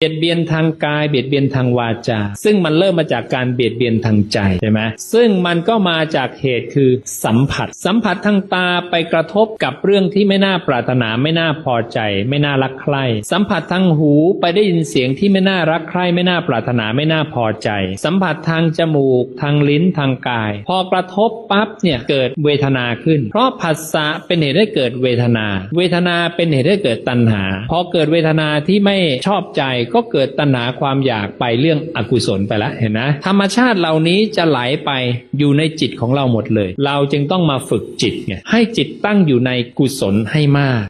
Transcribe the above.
เบียดเบียนทางกาย เบียดเบียนทางวาจา ซึ่งมันเริ่มมาจากการเบียดเบียนทางใจใช่ไหมซึ่งมันก็มาจากเหตุคือสัมผัส สัมผัสทางตาไปกระทบกับเรื่องที่ไม่น่าปรารถนาไม่น่าพอใจ ไม่น่ารักใคร่สัมผัสทางหูไปได้ยินเสียงที่ไม่น่ารักใคร่ไม่น่าปรารถนาไม่น่าพอใจ สัมผัสทางจมูก ทางลิ้นทางกาย พอกระทบปั๊บเนี่ยเกิดเวทนาขึ้น เพราะผัสสะเป็นเหตุให้เกิดเวทนา เวทนาเป็นเหตุให้เกิดตัณหาพอเกิดเวทนาที่ไม่ชอบใจก็เกิดตัณหาความอยากไปเรื่องอกุศลไปแล้วเห็นนะ ธรรมชาติเหล่านี้จะไหลไปอยู่ในจิตของเราหมดเลย เราจึงต้องมาฝึกจิตไงให้จิตตั้งอยู่ในกุศลให้มาก